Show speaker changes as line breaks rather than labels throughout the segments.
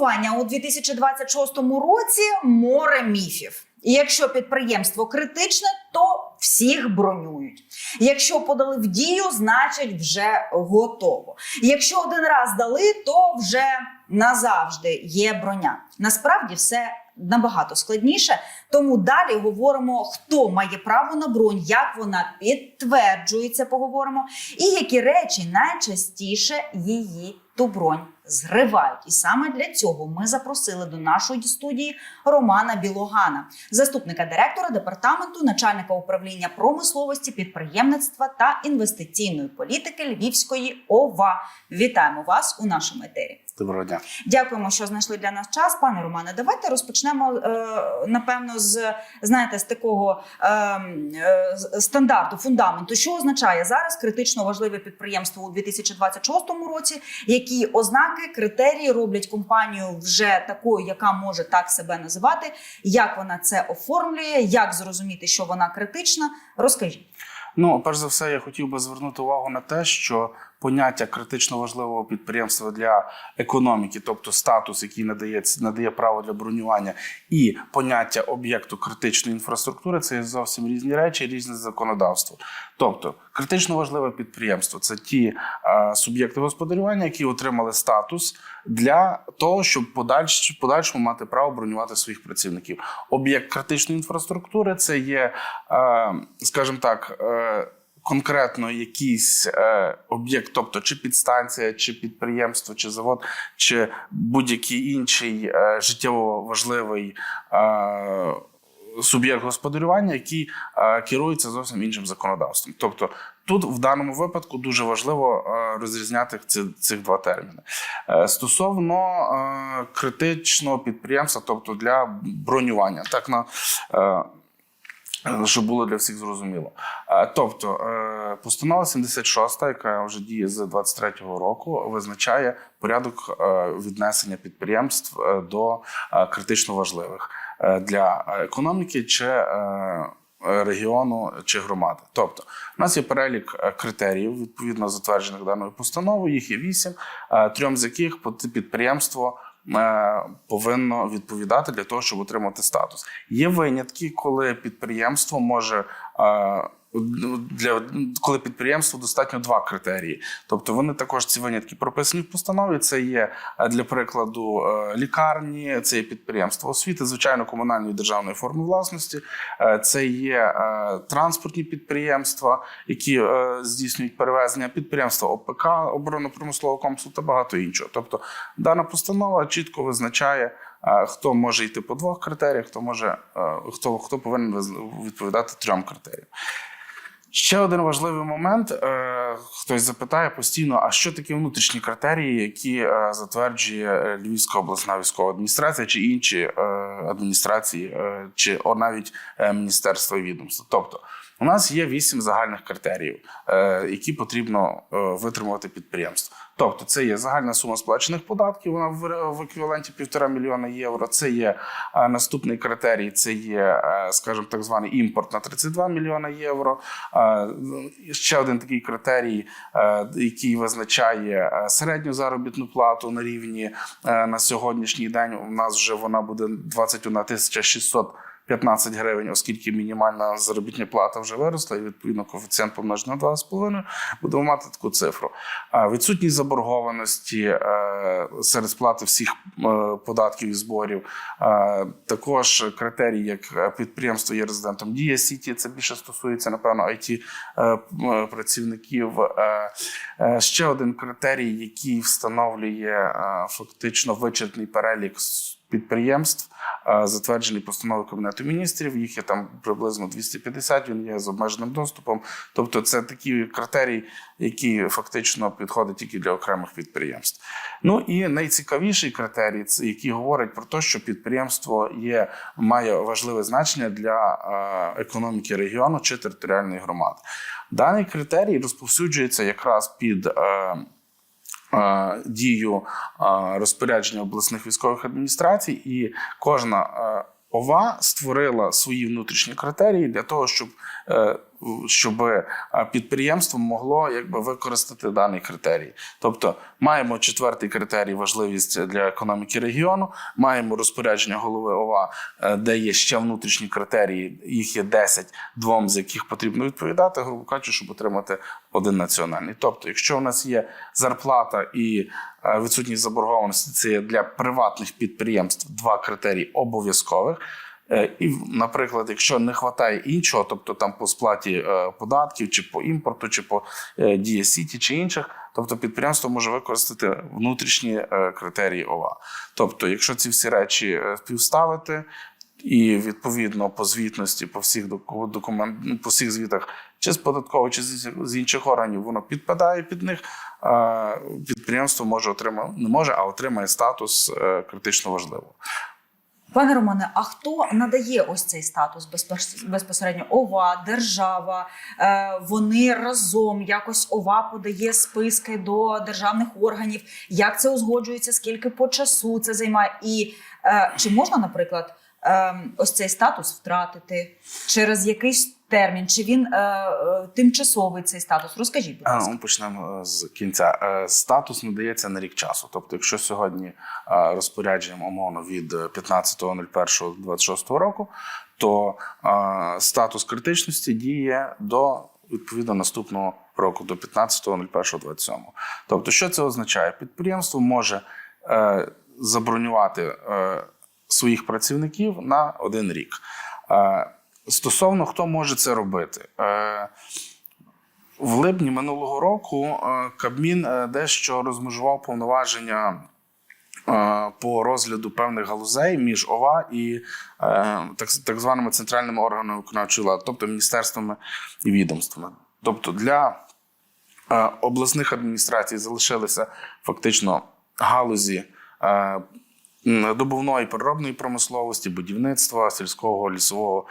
бронювання у 2026 році море міфів. Якщо підприємство критичне, то всіх бронюють. Якщо подали в дію, значить вже готово. Якщо один раз дали, то вже назавжди є броня. Насправді все набагато складніше. Тому далі говоримо, хто має право на бронь, як вона підтверджується, поговоримо, і які речі найчастіше її ту бронь зривають. І саме для цього ми запросили до нашої студії Романа Білогана, заступника директора департаменту, начальника управління промисловості, підприємництва та інвестиційної політики Львівської ОВА. Вітаємо вас у нашому етері.
Доброго дня.
Дякуємо, що знайшли для нас час, пане Романе. Давайте розпочнемо е, напевно з знаєте з такого е, е, стандарту, фундаменту. Що означає зараз критично важливе підприємство у 2026 році? Які ознаки, критерії роблять компанію вже такою, яка може так себе називати? Як вона це оформлює? Як зрозуміти, що вона критична? Розкажіть.
Ну, перш за все, я хотів би звернути увагу на те, що поняття критично важливого підприємства для економіки, тобто статус, який надає, надає право для бронювання, і поняття об'єкту критичної інфраструктури це зовсім різні речі, різне законодавство. Тобто, критично важливе підприємство це ті е, суб'єкти господарювання, які отримали статус для того, щоб подальш, подальшому мати право бронювати своїх працівників. Об'єкт критичної інфраструктури це є, е, скажімо так. Е, Конкретно якийсь е, об'єкт, тобто чи підстанція, чи підприємство, чи завод, чи будь-який інший е, життєво важливий е, суб'єкт господарювання, який е, керується зовсім іншим законодавством. Тобто тут в даному випадку дуже важливо е, розрізняти ці, цих два терміни. Е, стосовно е, критичного підприємства, тобто для бронювання, так на е, щоб було для всіх зрозуміло. Е, Тобто, е, постанова 76, яка вже діє з 23-го року, визначає порядок е, віднесення підприємств е, до е, критично важливих е, для економіки чи е, регіону чи громади. Тобто, у нас є перелік е, критеріїв, відповідно затверджених даною постановою. Їх є вісім, е, трьом з яких під- підприємство е, повинно відповідати для того, щоб отримати статус. Є винятки, коли підприємство може. Е, Для коли підприємство достатньо два критерії, тобто вони також ці винятки прописані в постанові. Це є е, для прикладу е, лікарні, це є підприємство освіти, звичайно, комунальної державної форми власності, е, це є транспортні підприємства, які здійснюють перевезення, підприємства ОПК, оборонно-промислового комплексу та багато іншого. Тобто дана постанова чітко визначає. Хто може йти по двох критеріях, хто може хто, хто повинен відповідати трьом критеріям. Ще один важливий момент. Е, Хтось запитає постійно: а що такі внутрішні критерії, які е, затверджує е, Львівська обласна військова адміністрація чи інші адміністрації, чи навіть міністерства відомства? Тобто, у нас є вісім загальних критеріїв, які потрібно витримувати підприємство. Тобто, це є загальна сума сплачених податків, вона в, еквіваленті півтора мільйона євро. Це є е, наступний критерій, це є, е, скажімо, так званий імпорт на 32 мільйона євро. Е, Ще один такий критерій, який визначає середню заробітну плату на рівні на сьогоднішній день. У нас вже вона буде 21 тисяча 600 15 гривень, оскільки мінімальна заробітна плата вже виросла, і відповідно коефіцієнт помножений на 2,5, будемо мати таку цифру. Відсутність заборгованості е, серед сплати всіх е, податків і зборів. Також критерій, як підприємство є резидентом Дія Сіті, це більше стосується, напевно, it працівників. Е, е, Ще один критерій, який встановлює фактично вичерпний перелік підприємств, е, затверджений постановою Кабінету міністрів. Їх є там приблизно 250, Він є з обмеженим доступом. Тобто, це такі критерії, які фактично підходять тільки для окремих підприємств. Ну і найцікавіший критерій, який говорить про те, що підприємство є має важливе значення для е, економіки регіону чи територіальної громади. Даний критерій розповсюджується якраз під. Е, Дію е, розпорядження обласних військових адміністрацій, і кожна е, ОВА створила свої внутрішні критерії для того, щоб щоб е, підприємство могло якби використати даний критерій. Тобто маємо четвертий критерій важливість для економіки регіону. Маємо розпорядження голови ОВА, е, де є ще внутрішні критерії. Їх є 10, двом з яких потрібно відповідати, грубо кажучи, щоб отримати один національний. Тобто, якщо у нас є зарплата і е, відсутність заборгованості, це є для приватних підприємств два критерії обов'язкових. Е, І, наприклад, якщо не вистачає іншого, тобто там по сплаті е, податків, чи по імпорту, чи по е, Сіті, чи інших, тобто підприємство може використати внутрішні критерії ОВА. Тобто, якщо ці всі речі співставити, і відповідно по звітності, по всіх документ, ну, по всіх звітах, чи з податкової, чи з інших органів, воно підпадає під них. Підприємство може отримати, не може, а отримає статус критично важливого.
Пане Романе, а хто надає ось цей статус безпос- безпосередньо? ОВА, держава, е, вони разом якось ОВА подає списки до державних органів. Як це узгоджується? Скільки по часу це займає? І е, чи можна, наприклад, е, ось цей статус втратити через якийсь термін? Чи він е, е, тимчасовий цей статус? Розкажіть, будь ласка.
ну, почнемо е, з кінця. Статус надається на рік часу. Тобто, якщо сьогодні розпорядженням умовно від 15.01.26 року, то е, статус критичності діє до відповідно наступного року, до 15.01.27. Тобто, що це означає? Підприємство може е, забронювати е, своїх працівників на один рік. Стосовно хто може це робити, Е, в липні минулого року е, Кабмін е, дещо розмежував повноваження по розгляду певних галузей між ОВА і так, званими центральними органами виконавчої влади, тобто міністерствами і відомствами. Тобто для обласних адміністрацій залишилися фактично галузі. Добувної переробної промисловості, будівництва, сільського, лісового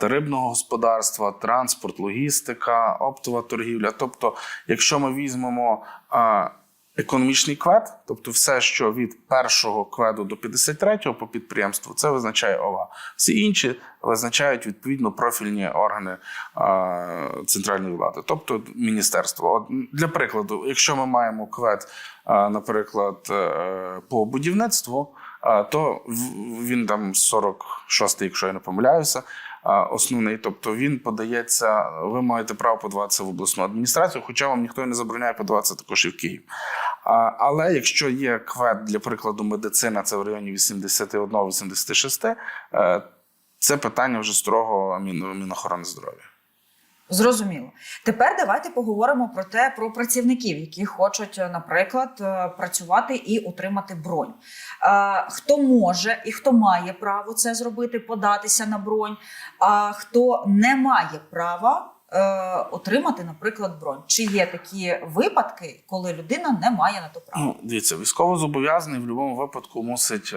та рибного господарства, транспорт, логістика, оптова торгівля. Тобто, якщо ми візьмемо економічний квед, тобто все, що від першого кведу до 53-го по підприємству, це визначає ОВА. Всі інші визначають відповідно профільні органи центральної влади, тобто міністерство. От, для прикладу, якщо ми маємо квед, наприклад, е, по будівництву, то він там 46-й, якщо я не помиляюся, основний. Тобто він подається, ви маєте право подаватися в обласну адміністрацію, хоча вам ніхто не забороняє подаватися також і в Київ. Але якщо є квет, для прикладу, медицина, це в районі 81-86, е, це питання вже строго Мін- Мінохорони здоров'я.
Зрозуміло. Тепер давайте поговоримо про те, про працівників, які хочуть, е, наприклад, е, працювати і отримати бронь. Е, Хто може і хто має право це зробити, податися на бронь, а хто не має права отримати, наприклад, бронь. Чи є такі випадки, коли людина не має на то права?
Ну, дивіться, військовозобов'язаний в будь-якому випадку мусить,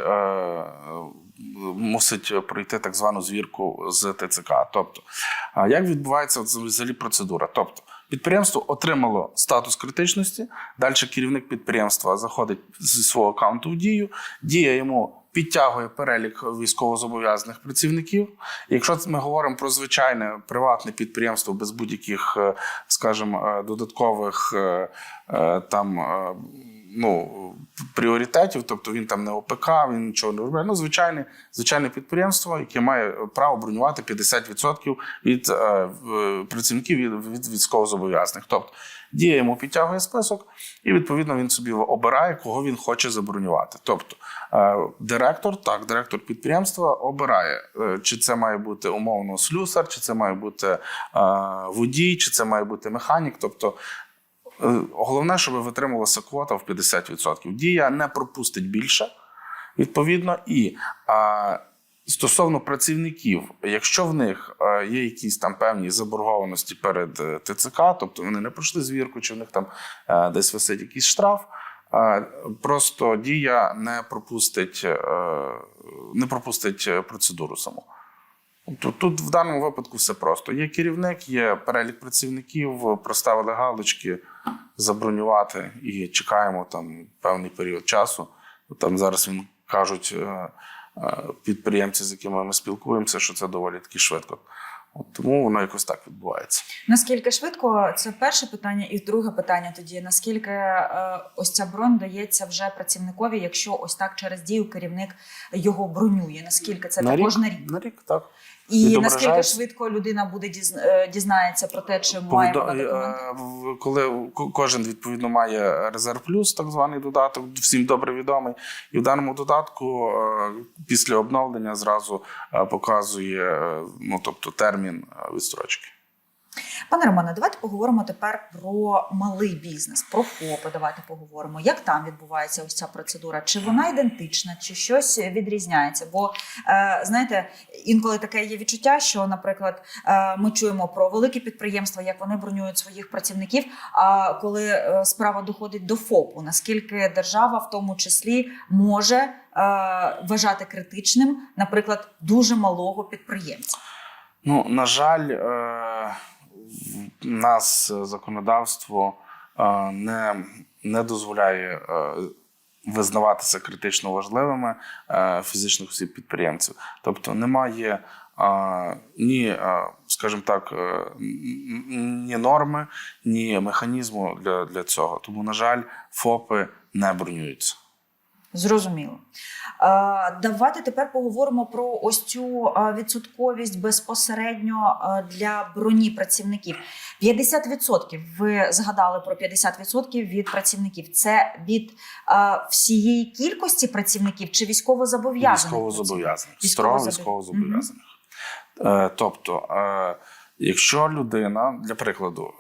мусить пройти так звану звірку з ТЦК. Тобто, як відбувається взагалі процедура? Тобто, підприємство отримало статус критичності, далі керівник підприємства заходить зі свого аккаунту в дію, дія йому. Підтягує перелік військовозобов'язаних працівників. Якщо ми говоримо про звичайне приватне підприємство без будь-яких, е, скажімо, е, додаткових е, е, там е, ну, пріоритетів, тобто він там не ОПК, він нічого не робить. Ну, звичайне, звичайне підприємство, яке має право бронювати 50% від е, в- працівників від, від військовозобов'язаних. Тобто дія йому підтягує список, і відповідно він собі обирає, кого він хоче забронювати. Тобто е, директор, так, директор підприємства обирає, е, чи це має бути умовно слюсар, чи це має бути е, водій, чи це має бути механік. Тобто Е, Головне, щоб витримувалася квота в 50%. Дія не пропустить більше, відповідно. І а, стосовно працівників, якщо в них е, є якісь там певні заборгованості перед е, ТЦК, тобто вони не пройшли звірку, чи в них там е, десь висить якийсь штраф. е, Просто дія не пропустить, е, не пропустить е, процедуру саму. Тут, тут в даному випадку все просто. Є керівник, є перелік працівників, проставили галочки, забронювати і чекаємо там певний період часу. Там зараз він кажуть е, е, підприємці, з якими ми спілкуємося, що це доволі таки швидко. От тому воно якось так відбувається.
Наскільки швидко це перше питання, і друге питання тоді: наскільки е, ось ця бронь дається вже працівникові, якщо ось так через дію керівник його бронює? Наскільки це також на рік?
На рік, так.
І наскільки швидко людина буде е, дізнається про те, чи має вона документи?
е, Коли кожен відповідно має резерв плюс, так званий додаток, всім добре відомий. І в даному додатку е, після обновлення зразу е, показує е, ну, тобто, термін е, відстрочки.
Пане Романе, давайте поговоримо тепер про малий бізнес, про ФОПи. Давайте поговоримо, як там відбувається ось ця процедура. Чи вона ідентична, чи щось відрізняється? Бо е, знаєте, інколи таке є відчуття, що, наприклад, е, ми чуємо про великі підприємства, як вони бронюють своїх працівників. А коли справа доходить до ФОПу, наскільки держава в тому числі може вважати критичним, наприклад, дуже малого підприємця?
Ну, на жаль, е, в нас законодавство е, не, не дозволяє е, визнаватися критично важливими фізичних осіб підприємців. Тобто немає ні, скажімо так, ні норми, ні механізму для, для цього. Тому, на жаль, ФОПи не бронюються.
Зрозуміло. Е, Давайте тепер поговоримо про ось цю е, відсотковість безпосередньо е, для броні працівників. 50% ви згадали про 50% від працівників. Це від всієї кількості працівників чи військовозобов'язаних?
Військовозобов'язаних.
Військовозобов-
Строго військовозобов'язаних. Тобто, якщо людина, для прикладу,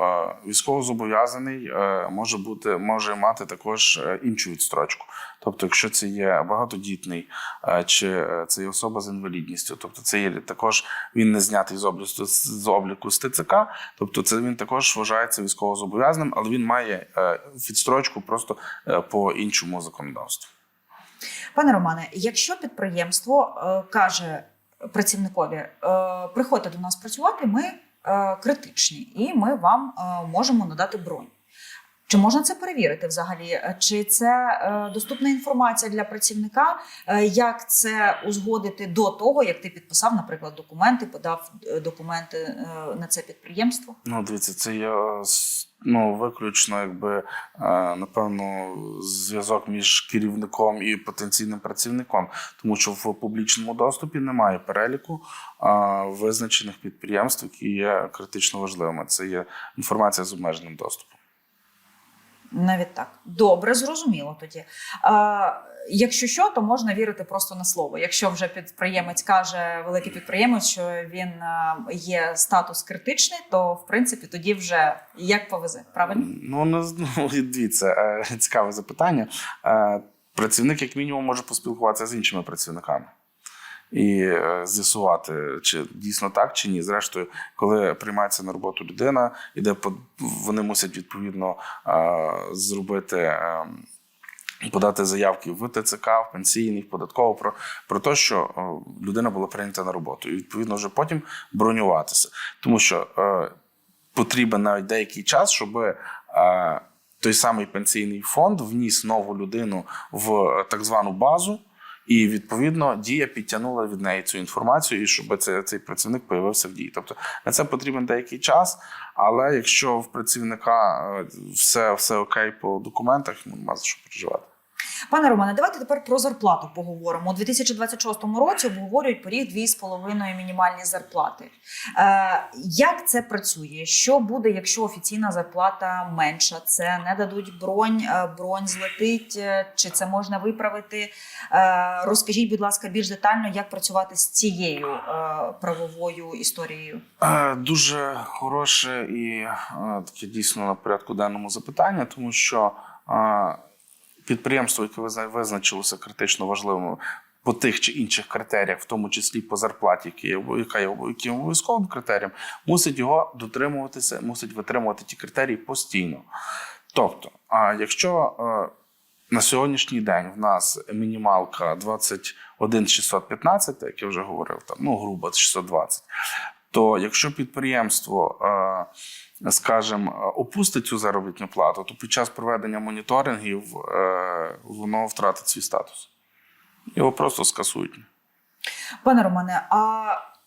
військовозобов'язаний може бути, може мати також іншу відстрочку. Тобто, якщо це є багатодітний, е, чи е, це є особа з інвалідністю, тобто це є також він не знятий з обліку з обліку з тобто це він також вважається військовозобов'язаним, але він має е, відстрочку просто по іншому законодавству.
Пане Романе, якщо підприємство каже працівникові, приходьте до нас працювати, ми критичні, і ми вам можемо надати бронь. Чи можна це перевірити взагалі? Е, Чи це е, доступна інформація для працівника? Е, Як це узгодити до того, як ти підписав, наприклад, документи, подав документи на це підприємство?
Ну, дивіться, це е, ну, виключно, якби напевно, зв'язок між керівником і потенційним працівником, тому що в публічному доступі немає переліку визначених підприємств, які є критично важливими. Це є інформація з обмеженим доступом.
Навіть так. Добре, зрозуміло тоді. А, якщо що, то можна вірити просто на слово. Якщо вже підприємець каже, великий підприємець, що він є статус критичний, то в принципі тоді вже як повезе, правильно?
Ну, ну дивіться, е, цікаве запитання. Е, Працівник, як мінімум, може поспілкуватися з іншими працівниками і е, з'ясувати, чи дійсно так, чи ні. Зрештою, коли приймається на роботу людина, іде вони мусять відповідно е, зробити. е, Подати заявки в ТЦК, в пенсійний, в податково про, про те, що о, людина була прийнята на роботу, і відповідно вже потім бронюватися. Тому що е, потрібен навіть деякий час, щоб е, той самий пенсійний фонд вніс нову людину в так звану базу, і відповідно дія підтягнула від неї цю інформацію, і щоб цей, цей працівник появився в дії. Тобто на це потрібен деякий час. Але якщо в працівника е, все, все окей по документах, ну нема за що переживати.
Пане Романе, давайте тепер про зарплату поговоримо. У 2026 році обговорюють поріг 2,5 мінімальні зарплати. Е, як це працює? Що буде, якщо офіційна зарплата менша? Це не дадуть бронь, е, бронь злетить, е, чи це можна виправити? Розкажіть, будь ласка, більш детально, як працювати з цією правовою історією.
Дуже хороше і таке дійсно на порядку денному запитання, тому що підприємство, яке визначилося критично важливим по тих чи інших критеріях, в тому числі по зарплаті, яка є обов'язковим критерієм, мусить його дотримуватися, мусить витримувати ті критерії постійно. Тобто, а якщо е, на сьогоднішній день в нас мінімалка 21 615, як я вже говорив, там ну грубо 620, то якщо підприємство, е, скажімо, опустить цю заробітну плату, то під час проведення моніторингів е, воно втратить свій статус. Його просто скасують.
Пане Романе, а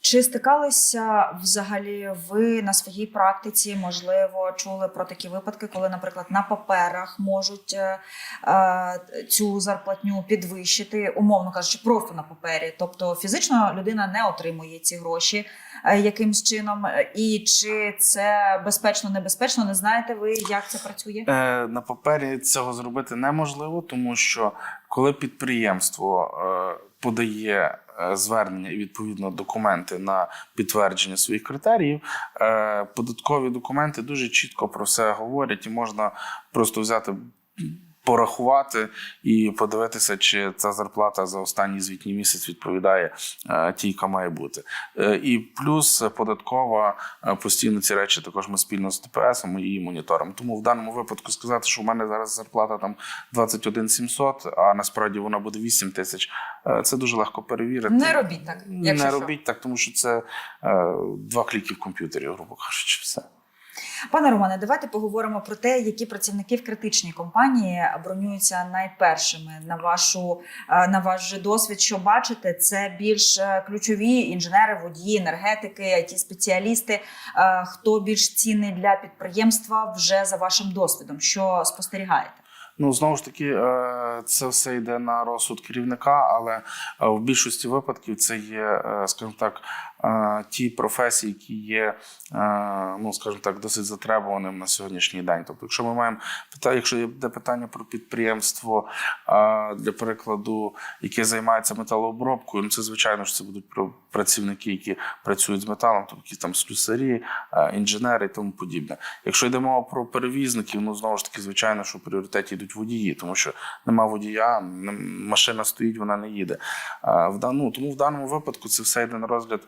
Чи стикалися взагалі ви на своїй практиці, можливо, чули про такі випадки, коли, наприклад, на паперах можуть е, е, цю зарплатню підвищити, умовно кажучи, просто на папері? Тобто фізично людина не отримує ці гроші е, якимсь чином, і чи це безпечно, небезпечно? Не знаєте ви, як це працює?
Е, на папері цього зробити неможливо, тому що коли підприємство е, подає звернення і відповідно документи на підтвердження своїх критеріїв, е, податкові документи дуже чітко про все говорять, і можна просто взяти. Порахувати і подивитися, чи ця зарплата за останній звітній місяць відповідає е, тій, яка має бути. Е, і плюс податкова е, постійно ці речі також ми спільно з ТПС і її монітором. Тому в даному випадку сказати, що в мене зараз зарплата там 21 700, а насправді вона буде 8 тисяч. Це дуже легко перевірити.
Не робіть так, якщо
не
що.
робіть так, тому що це е, два кліки в комп'ютері, грубо кажучи, все.
Пане Романе, давайте поговоримо про те, які працівники в критичній компанії бронюються найпершими на вашу е, на ваш досвід. Що бачите, це більш е, ключові інженери, водії, енергетики, it спеціалісти. Е, Хто більш цінний для підприємства вже за вашим досвідом? Що спостерігаєте?
Ну знову ж таки, це все йде на розсуд керівника, але в більшості випадків це є, скажімо так, ті професії, які є, ну скажімо так, досить затребуваним на сьогоднішній день. Тобто, якщо ми маємо питання, якщо є питання про підприємство для прикладу, яке займається металообробкою, ну це звичайно ж це будуть працівники, які працюють з металом, тобто які там слюсарі, інженери і тому подібне. Якщо йде мова про перевізників, ну знову ж таки, звичайно, що в пріоритеті йдуть водії, тому що нема водія, машина стоїть, вона не їде. В дану тому в даному випадку це все йде на розгляд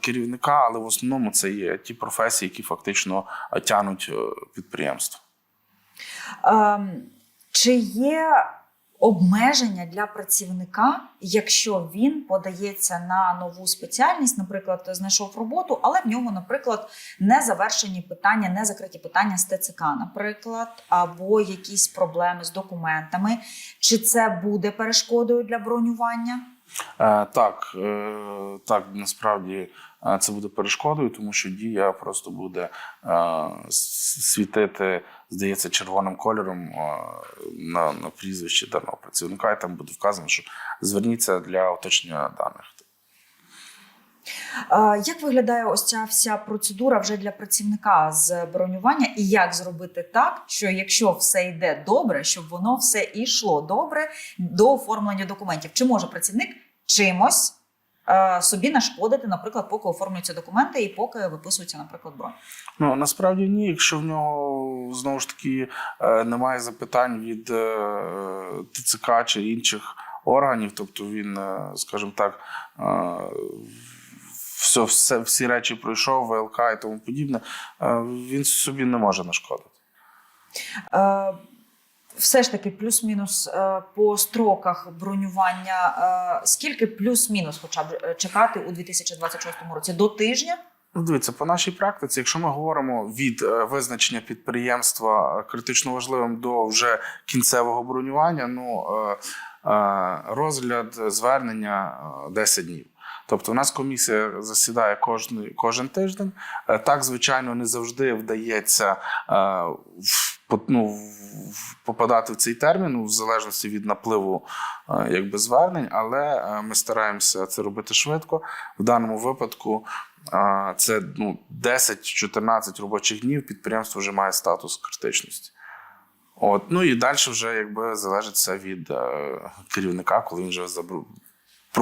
керівника, але в основному це є ті професії, які фактично е, тянуть е, підприємство.
Ем, Чи є обмеження для працівника, якщо він подається на нову спеціальність, наприклад, знайшов роботу, але в нього, наприклад, не завершені питання, не закриті питання з ТЦК, наприклад, або якісь проблеми з документами, чи це буде перешкодою для бронювання?
Е, так, е, так, насправді е, це буде перешкодою, тому що дія просто буде світити, здається, червоним кольором на, на прізвище даного працівника, і там буде вказано, що зверніться для уточнення даних.
Як виглядає ось ця вся процедура вже для працівника з бронювання, і як зробити так, що якщо все йде добре, щоб воно все йшло добре до оформлення документів? Чи може працівник чимось е, собі нашкодити, наприклад, поки оформлюються документи і поки виписується, наприклад, бронь?
Ну насправді ні, якщо в нього знову ж таки е, немає запитань від е, ТЦК чи інших органів, тобто він, е, скажімо так, е, все, все, всі речі пройшов, ВЛК і тому подібне, він собі не може нашкодити.
Все ж таки, плюс-мінус е, по строках бронювання, е, скільки плюс-мінус, хоча б е, чекати у 2026 році до тижня?
Ну, дивіться, по нашій практиці, якщо ми говоримо від визначення підприємства критично важливим до вже кінцевого бронювання, ну розгляд звернення е, 10 днів. Тобто, у нас комісія засідає кожен, кожен тиждень. Так, звичайно, не завжди вдається в- ну, попадати в цей термін, в залежності від напливу е, якби, звернень, але е, ми стараємося це робити швидко. В даному випадку Це ну, 10-14 робочих днів підприємство вже має статус критичності. От, ну і далі вже якби залежить все від е, керівника, коли він вже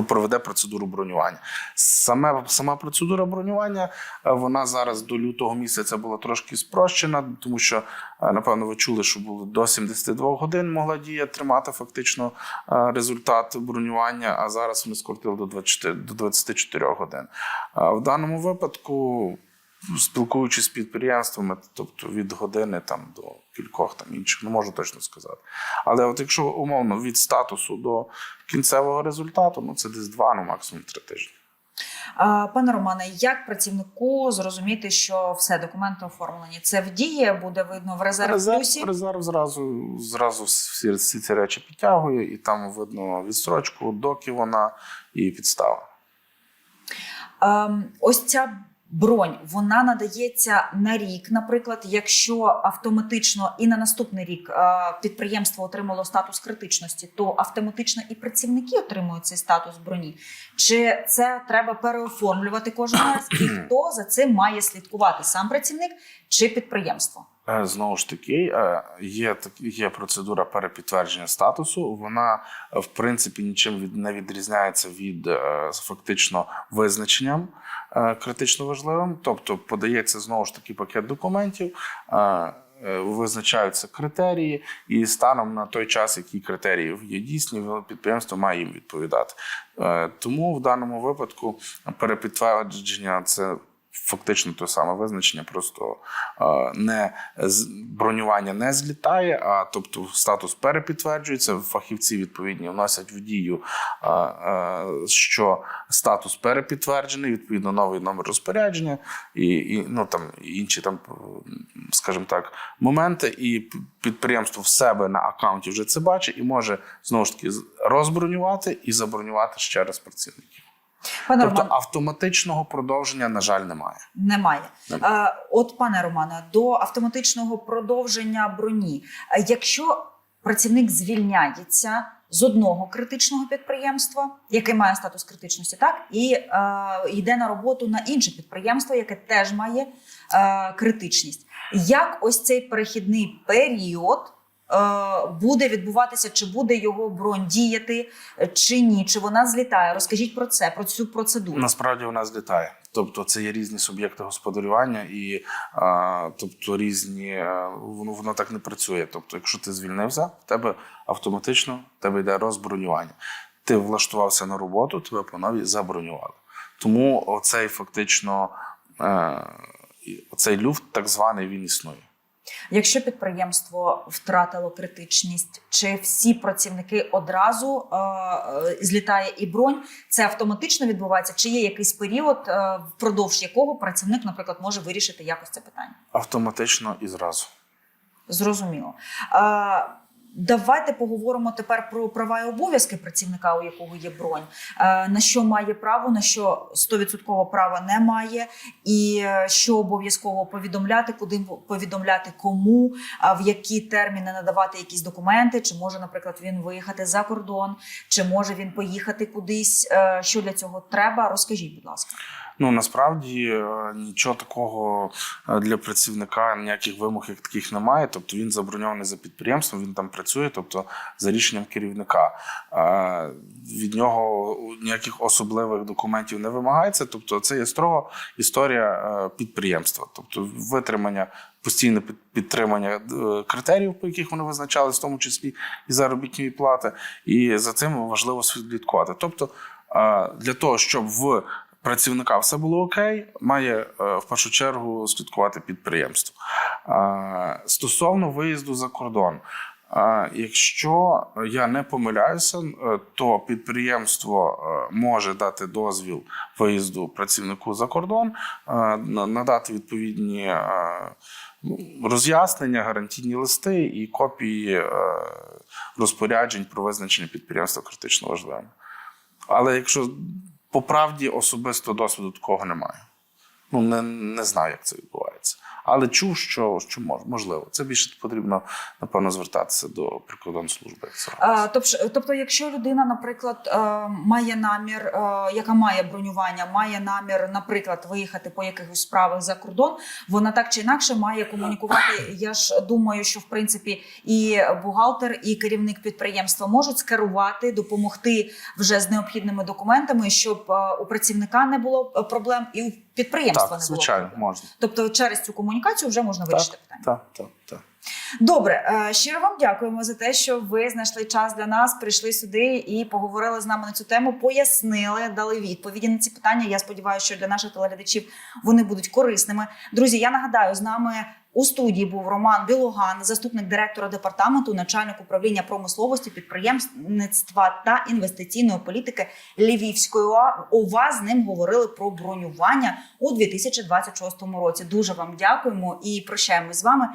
проведе процедуру бронювання. Саме, сама процедура бронювання е, вона зараз до лютого місяця була трошки спрощена, тому що, е, напевно, ви чули, що було до 72 годин могла дія тримати фактично е, результат бронювання, а зараз вони скоротили до 24, до 24 годин. В даному випадку, спілкуючись з підприємствами, тобто від години там до кількох там інших, не можу точно сказати. Але от якщо умовно від статусу до кінцевого результату, ну це десь два, ну максимум три тижні.
Пане Романе, як працівнику зрозуміти, що все документи оформлені? Це в дії буде видно в резерв
резерв,
плюсі?
резерв зразу, зразу всі, всі ці речі підтягує, і там видно відстрочку, доки вона і підстава.
Ем, ось ця бронь вона надається на рік, наприклад, якщо автоматично і на наступний рік е, підприємство отримало статус критичності, то автоматично і працівники отримують цей статус броні. Чи це треба переоформлювати кожен раз? І хто за цим має слідкувати? Сам працівник чи підприємство?
Е, Знову ж таки, е, є є процедура перепідтвердження статусу. Вона в принципі нічим від не відрізняється від е, фактично визначенням критично важливим. Тобто подається знову ж таки пакет документів. Визначаються критерії, і станом на той час, які критерії є дійсні, підприємство має їм відповідати. Тому в даному випадку перепідтвердження це фактично те саме визначення, просто не бронювання не злітає, а тобто статус перепідтверджується. Фахівці відповідні вносять в дію, що статус перепідтверджений, відповідно новий номер розпорядження і, і ну там інші там, скажімо так, моменти. І підприємство в себе на аккаунті вже це бачить і може знову ж таки розбронювати і забронювати ще раз працівників.
Пане
Тобто
Роман,
автоматичного продовження, на жаль, немає.
Немає.
Немає.
Е, От, пане Романе, до автоматичного продовження броні. Е, Якщо працівник звільняється з одного критичного підприємства, яке має статус критичності, так і е, йде на роботу на інше підприємство, яке теж має е, критичність. Як ось цей перехідний період? Е, Буде відбуватися, чи буде його бронь діяти, е, чи ні, чи вона злітає? Розкажіть про це, про цю процедуру.
Насправді вона злітає. Тобто це є різні суб'єкти господарювання, і а, тобто різні е, воно воно так не працює. Тобто, якщо ти звільнився, в тебе автоматично в тебе йде розбронювання. Ти влаштувався на роботу, тебе по новій забронювали. Тому оцей фактично е, оцей люфт, так званий, він існує.
Якщо підприємство втратило критичність, чи всі працівники одразу е, е, злітає і бронь, це автоматично відбувається? Чи є якийсь період, е, впродовж якого працівник, наприклад, може вирішити якось це питання?
Автоматично і зразу.
Зрозуміло. Е, Давайте поговоримо тепер про права і обов'язки працівника, у якого є бронь. Е, На що має право, на що 100% права не має, і е, що обов'язково повідомляти, куди повідомляти кому, в які терміни надавати якісь документи, чи може, наприклад, він виїхати за кордон, чи може він поїхати кудись. Е, Що для цього треба? Розкажіть, будь ласка.
Ну насправді е, нічого такого е, для працівника, ніяких вимог як таких немає. Тобто він заброньований за підприємством, він там працює, тобто за рішенням керівника. Е, Від нього ніяких особливих документів не вимагається. Тобто, це є строго історія підприємства, тобто витримання. Постійне під- підтримання критеріїв, по яких вони визначались, в тому числі і заробітної плати, і за цим важливо слідкувати. Тобто, для того, щоб в працівника все було окей, має е, в першу чергу слідкувати підприємство. Стосовно виїзду за кордон. Якщо я не помиляюся, е, то підприємство е, може дати дозвіл виїзду працівнику за кордон, надати відповідні ну, роз'яснення, гарантійні листи і копії розпоряджень про визначення підприємства критично важливим. Але якщо по правді особисто досвіду такого немає. Ну, не, не знаю, як це відбувається. Але чув, що, що мож- можливо. Це більше потрібно, напевно, звертатися до прикордонслужби.
Тобто, тобто, якщо людина, наприклад, е, має намір, е, яка має бронювання, має намір, наприклад, виїхати по якихось справах за кордон, вона так чи інакше має комунікувати. Я ж думаю, що в принципі і бухгалтер, і керівник підприємства можуть скерувати, допомогти вже з необхідними документами, щоб е, у працівника не було проблем, і у підприємства
Так,
не було
звичайно,
проблем.
можна.
Тобто, через цю комунікацію вже можна вирішити питання.
Так, так, так.
Добре, е, щиро вам дякуємо за те, що ви знайшли час для нас, прийшли сюди і поговорили з нами на цю тему, пояснили, дали відповіді на ці питання. Я сподіваюся, що для наших телеглядачів вони будуть корисними. Друзі, я нагадаю, з нами у студії був Роман Білоган, заступник директора департаменту, начальник управління промисловості, підприємництва та інвестиційної політики Львівської. ОВА. З ним говорили про бронювання у 2026 році. Дуже вам дякуємо і прощаємось з вами.